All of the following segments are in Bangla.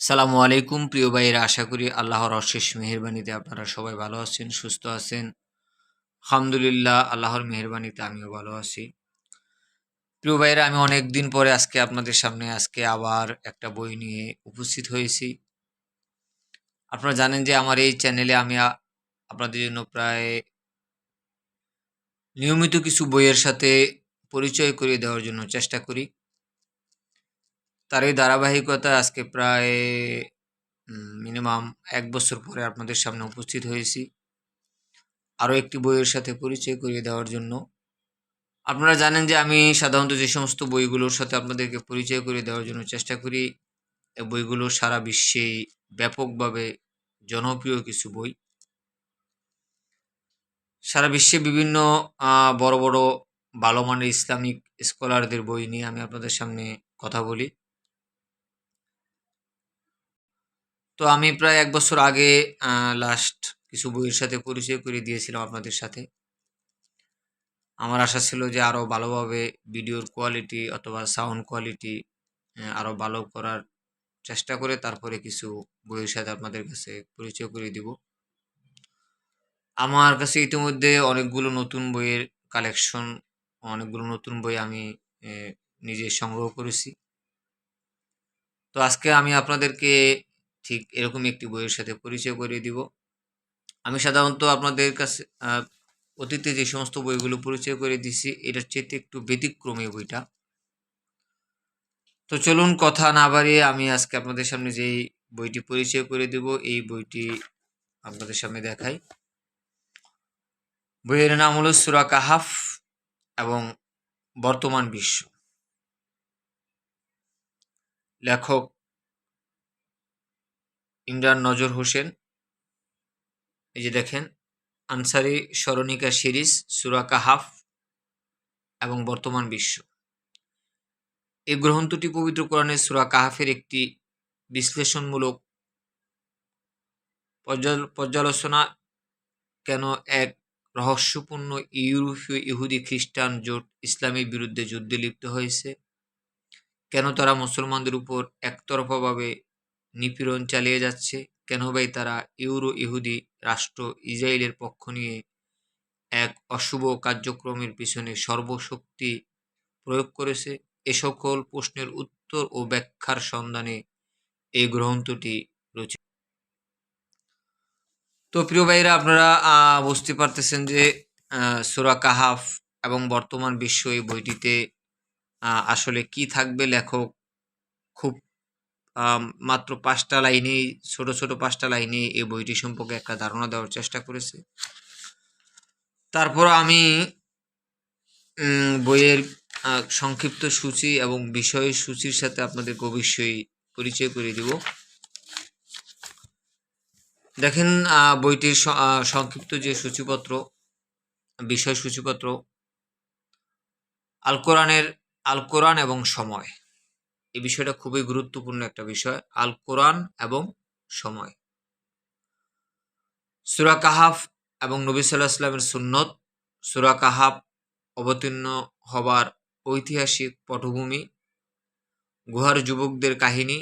সালামু আলাইকুম, প্রিয় ভাইয়েরা। আশা করি আল্লাহর অশেষ মেহরবানিতে আপনারা সবাই ভালো আছেন, সুস্থ আছেন। আলহামদুলিল্লাহ, আল্লাহর মেহরবানিতে আমিও ভালো আছি। প্রিয় ভাইয়েরা, আমি অনেক দিন পরে আজকে আপনাদের সামনে আজকে আবার একটা বই নিয়ে উপস্থিত হয়েছি। আপনারা জানেন যে আমার এই চ্যানেলে আমি আপনাদের জন্য প্রায় নিয়মিত কিছু বইয়ের সাথে পরিচয় করিয়ে দেওয়ার জন্য চেষ্টা করি। তার এই ধারাবাহিকতা আজকে প্রায় মিনিমাম এক বছর পরে আপনাদের সামনে উপস্থিত হয়েছি। আরও একটি বইয়ের সাথে পরিচয় করিয়ে দেওয়ার জন্য। আপনারা জানেন যে আমি সাধারণত যে সমস্ত বইগুলোর সাথে আপনাদেরকে পরিচয় করে দেওয়ার জন্য চেষ্টা করি এই বইগুলো সারা বিশ্বেই ব্যাপকভাবে জনপ্রিয় কিছু বই। সারা বিশ্বে বিভিন্ন বড় বড় ভালো মানের ইসলামিক স্কলারদের বই নিয়ে আমি আপনাদের সামনে কথা বলি। তো আমি প্রায় এক বছর আগে লাস্ট কিছু বইয়ের সাথে পরিচয় করে দিয়েছিলাম আপনাদের সাথে। আমার আশা ছিল যে আরও ভালোভাবে ভিডিওর কোয়ালিটি অথবা সাউন্ড কোয়ালিটি আরও ভালো করার চেষ্টা করে তারপরে কিছু বইয়ের সাথে আপনাদের কাছে পরিচয় করে দিব। আমার কাছে ইতিমধ্যে অনেকগুলো নতুন বইয়ের কালেকশন অনেকগুলো নতুন বই আমি নিজে সংগ্রহ করেছি। তো আজকে আমি আপনাদেরকে ঠিক এরকমই একটি বইয়ের সাথে পরিচয় করিয়ে দিব। আমি সাধারণত আপনাদের কাছে অতীতে যে সমস্ত বইগুলো পরিচয় করে দিছি, এটার চেয়ে একটু ব্যতিক্রমী বইটা। তো চলুন কথা না বাড়িয়ে আমি আজকে আপনাদের সামনে যেই বইটি পরিচয় করে দেব, এই বইটি আপনাদের সামনে দেখাই। বইয়ের নাম হলো সুরা কাহাফ এবং বর্তমান বিশ্ব। লেখক ইমরান নজর হোসেন। এই যে দেখেন, আনসারি স্মরণিকা সিরিজ সুরা কাহাফ এবং বর্তমান বিশ্ব। এই গ্রন্থটি পবিত্র কোরআনে সুরা কাহাফের একটি বিশ্লেষণমূলক পর্যাল- পর্যালোচনা কেন এক রহস্যপূর্ণ ইউরোপীয় ইহুদি খ্রিস্টান জোট ইসলামের বিরুদ্ধে যুদ্ধে লিপ্ত হয়েছে? কেন তারা মুসলমানদের উপর একতরফাভাবে নিপীড়ন চালিয়ে যাচ্ছে, কেন ভাই তারা ইউরো ইহুদি রাষ্ট্র ইসরায়েলের পক্ষ নিয়ে এক অশুভ কার্যক্রমের পিছনে সর্বশক্তি প্রয়োগ করেছে? এ সকল প্রশ্নের উত্তর ও ব্যাখ্যার সন্ধানে এই গ্রন্থটি রচিত তো প্রিয় ভাইরা আপনারা বুঝতে পারতেছেন যে সূরা কাহাফ এবং বর্তমান বিশ্ব এই বইটিতে আসলে কি থাকবে লেখক খুব মাত্র পাঁচটা লাইনেই ছোট ছোট পাঁচটা লাইনে এই বইটি সম্পর্কে একটা ধারণা দেওয়ার চেষ্টা করেছে। তারপর আমি বইয়ের সংক্ষিপ্ত সূচি এবং বিষয় সূচির সাথে আপনাদের অবশ্যই পরিচয় করে দিব। দেখেন বইটির সংক্ষিপ্ত যে সূচিপত্র, বিষয় সূচিপত্র, আল কোরআনের, আল কোরআন এবং সময়। এই বিষয়টা খুবই গুরুত্বপূর্ণ একটা বিষয়, আল কোরআন এবং সময়। সুরা কাহাফ এবং নবী সাল্লাহ সাল্লামের সুন্নত, সুরা কাহাফ অবতীর্ণ হবার ঐতিহাসিক পটভূমি, গুহার যুবকদের কাহিনী,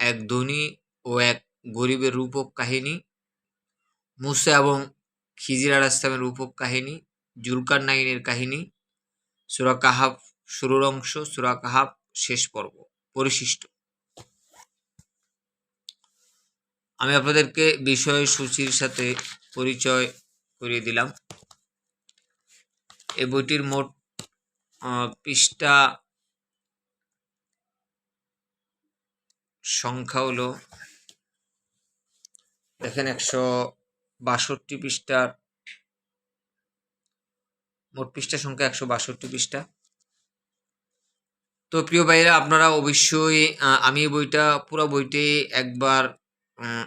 এক ধনী ও এক গরিবের রূপক কাহিনী, মুসা এবং খিজির আল ইসলামের রূপক কাহিনী জুলকার নাইনের কাহিনী, সুরা কাহাফ শুরুর অংশ, সুরা কাহাফ শেষ পর্ব। পরিশিষ্ট। আমি আপনাদেরকে বিষয় সূচির সাথে পরিচয় করিয়ে দিলাম। এই বইটির মোট পৃষ্ঠা সংখ্যা হলো, দেখেন একশো বাষট্টি পৃষ্ঠার, মোট পৃষ্ঠা সংখ্যা একশো বাষট্টি পৃষ্ঠা। তো প্রিয় ভাইরা আপনারা অবশ্যই আমি বইটা, পুরো বইটি একবার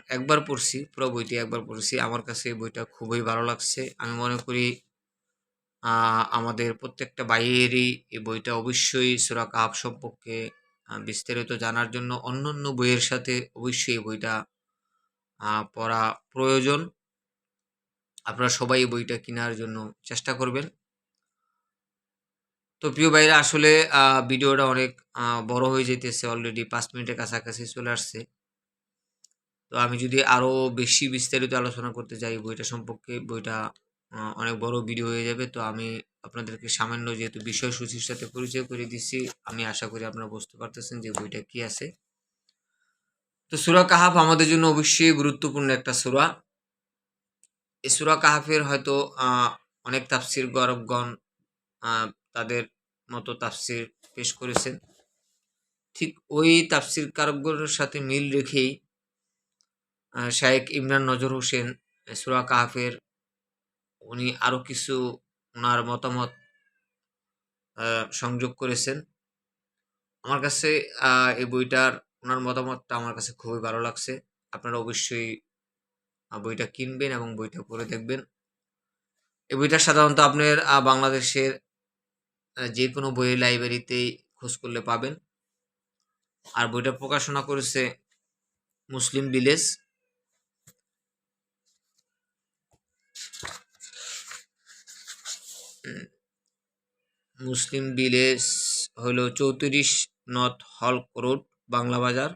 একবার পড়ছি, পুরো বইটি একবার পড়ছি। আমার কাছে এই বইটা খুবই ভালো লাগছে। আমি মনে করি আমাদের প্রত্যেকটা ভাইয়েরই এই বইটা অবশ্যই সুরা কাহাব সম্পর্কে বিস্তারিত জানার জন্য অন্য অন্য বইয়ের সাথে অবশ্যই এই বইটা পড়া প্রয়োজন। আপনারা সবাই এই বইটা কেনার জন্য চেষ্টা করবেন। তো প্রিয় ভাইরা, আসলে ভিডিওটা অনেক বড় হয়ে যেতেছে অলরেডি পাঁচ মিনিটের কাছাকাছি চলে আসছে। তো আমি যদি আরও বেশি বিস্তারিত আলোচনা করতে চাই বইটা সম্পর্কে, বইটা অনেক বড় ভিডিও হয়ে যাবে। তো আমি আপনাদেরকে সামান্য যেহেতু বিষয়সূচির সাথে পরিচয় করে দিচ্ছি, আমি আশা করি আপনারা বুঝতে পারতেছেন যে বইটা কি আছে। তো সুরা কাহাফ আমাদের জন্য অবশ্যই গুরুত্বপূর্ণ একটা সুরা। এই সুরা কাহাফের হয়তো অনেক তাফসির গরবগণ তাদের মতো তাফসির পেশ করেছেন। ঠিক ওই তাফসির কারকগণের সাথে মিল রেখেই শায়েক ইমরান নজর হোসেন, সুরা কাহাফের উনি আরও কিছু ওনার মতামত সংযোগ করেছেন। আমার কাছে এই বইটার ওনার মতামতটা আমার কাছে খুবই ভালো লাগছে। আপনারা অবশ্যই বইটা কিনবেন এবং বইটা পড়ে দেখবেন। এই বইটা সাধারণত আপনার বাংলাদেশের যে কোনো বইয়ের লাইব্রেরিতেই খোঁজ করলে পাবেন। আর বইটা প্রকাশনা করেছে মুসলিম ভিলেজ। মুসলিম ভিলেজ হলো চৌত্রিশ নর্থ হল রোড, বাংলা বাজার।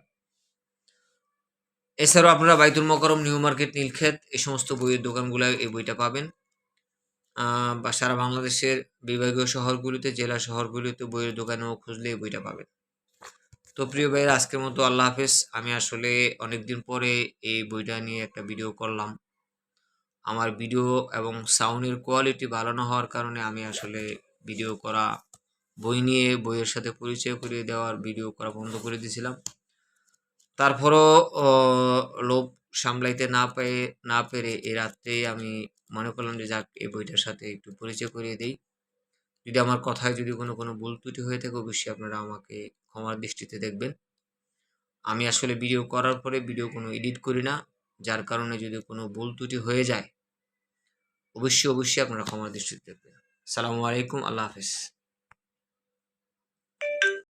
এছাড়াও আপনারা বাইতুল মকরম নিউ মার্কেট, নীলক্ষেত, এই সমস্ত বইয়ের দোকানগুলোয় এই বইটা পাবেন। বা সারা বাংলাদেশের বিভাগীয় শহরগুলিতে, জেলা শহরগুলিতে বইয়ের দোকানেও খুঁজলে এই বইটা পাবেন। তো প্রিয় ভাইয়ের, আজকের মতো আল্লাহ হাফেজ। আমি আসলে অনেকদিন পরে এই বইটা নিয়ে একটা ভিডিও করলাম। আমার ভিডিও এবং সাউন্ডের কোয়ালিটি ভালো না হওয়ার কারণে আমি আসলে ভিডিও করা, বই নিয়ে বইয়ের সাথে পরিচয় করিয়ে দেওয়ার ভিডিও করা বন্ধ করে দিয়েছিলাম। তারপরও লোভ সামলাইতে না পেয়ে, না পেরে এ রাত্রে আমি মনে করলাম যে যাক, এই বইটার সাথে একটু পরিচয় করিয়ে দিই। যদি আমার কথায় যদি কোনো কোনো ভুল ত্রুটি হয়ে থাকে, অবশ্যই আপনারা আমাকে ক্ষমার দৃষ্টিতে দেখবেন। আমি আসলে ভিডিও করার পরে ভিডিও কোনো এডিট করি না, যার কারণে যদি কোনো ভুল ত্রুটি হয়ে যায়, অবশ্যই অবশ্যই আপনারা ক্ষমার দৃষ্টিতে দেখবেন। সালামু আলাইকুম, আল্লাহ হাফিজ।